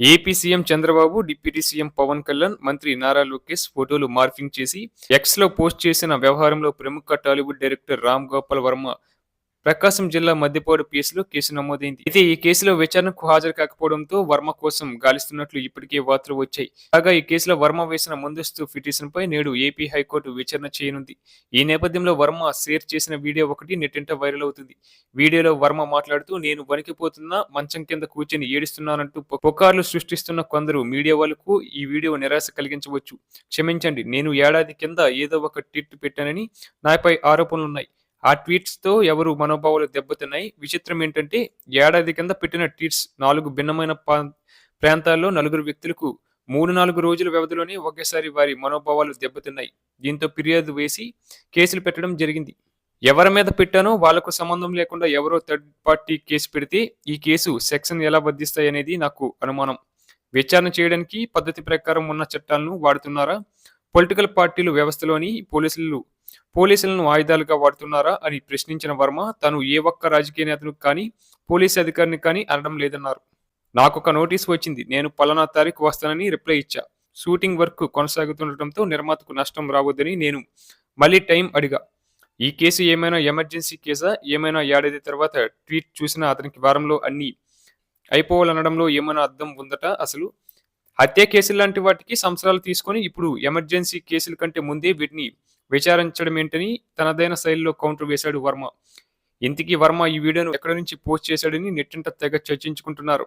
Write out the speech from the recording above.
AP CM Chandrababu deputy CM Pawan Kalyan మంత్రి నారా లోకేష్ ఫోటోలు morphing చేసి ఎక్స్లో పోస్ట్ చేసిన వ్యవహారంలో ప్రముఖ టాలీవుడ్ డైరెక్టర్ రామ్ గోపాల్ వర్మ ప్రకాశం జిల్లా మద్దిపాడు కేసులో కేసు నమోదైంది. అయితే ఈ కేసులో విచారణకు హాజరు కాకపోవడంతో వర్మ కోసం గాలిస్తున్నట్లు ఇప్పటికే వార్తలు వచ్చాయి. కాగా ఈ కేసులో వర్మ వేసిన ముందస్తు పిటిషన్ పై నేడు ఏపీ హైకోర్టు విచారణ చేయనుంది. ఈ నేపథ్యంలో వర్మ షేర్ చేసిన వీడియో ఒకటి నెట్టింట వైరల్ అవుతుంది. వీడియోలో వర్మ మాట్లాడుతూ నేను వణికిపోతున్నా మంచం కింద కూర్చొని ఏడుస్తున్నానంటూ పుకార్లు సృష్టిస్తున్న కొందరు మీడియా వాళ్ళకు ఈ వీడియో నిరాశ కలిగించవచ్చు. క్షమించండి నేను ఏడాది కింద ఏదో ఒక ట్విట్ పెట్టానని నాపై ఆరోపణలున్నాయి. ఆ ట్వీట్స్తో ఎవరు మనోభావాలు దెబ్బతిన్నాయి. విచిత్రం ఏంటంటే ఏడాది కింద పెట్టిన ట్వీట్స్ నాలుగు భిన్నమైన ప్రాంతాల్లో నలుగురు వ్యక్తులకు మూడు నాలుగు రోజుల వ్యవధిలోనే ఒకేసారి వారి మనోభావాలు దెబ్బతిన్నాయి. దీంతో ఫిర్యాదు వేసి కేసులు పెట్టడం జరిగింది. ఎవరి మీద పెట్టానో వాళ్ళకు సంబంధం లేకుండా ఎవరో థర్డ్ పార్టీ కేసు పెడితే ఈ కేసు సెక్షన్ ఎలా వర్ధిస్తాయనేది నాకు అనుమానం. విచారణ చేయడానికి పద్ధతి ప్రకారం ఉన్న చట్టాలను వాడుతున్నారా? పొలిటికల్ పార్టీలు వ్యవస్థలోని పోలీసులు పోలీసులను ఆయుధాలుగా వాడుతున్నారా అని ప్రశ్నించిన వర్మ తను ఏ ఒక్క రాజకీయ నేతను కానీ పోలీస్ అధికారిని కానీ అనడం లేదన్నారు. నాకు ఒక నోటీస్ వచ్చింది నేను పలానా తారీఖు వస్తానని రిప్లై ఇచ్చా. షూటింగ్ వర్క్ కొనసాగుతుండటంతో నిర్మాతకు నష్టం రావద్దని నేను మళ్ళీ టైం అడిగా. ఈ కేసు ఏమైనా ఎమర్జెన్సీ కేసా? ఏమైనా ఏడాది తర్వాత ట్వీట్ చూసినా అతనికి వారంలో అన్ని అయిపోవాలనడంలో ఏమైనా అర్థం ఉందట అసలు? హత్య కేసులు లాంటి వాటికి సంవత్సరాలు తీసుకొని ఇప్పుడు ఎమర్జెన్సీ కేసుల కంటే ముందే వీటిని విచారించడం ఏంటని తనదైన శైలిలో కౌంటర్ వేశాడు వర్మ. ఇంతకీ వర్మ ఈ వీడియోను ఎక్కడి నుంచి పోస్ట్ చేశాడని నెట్టింట తెగ చర్చించుకుంటున్నారు.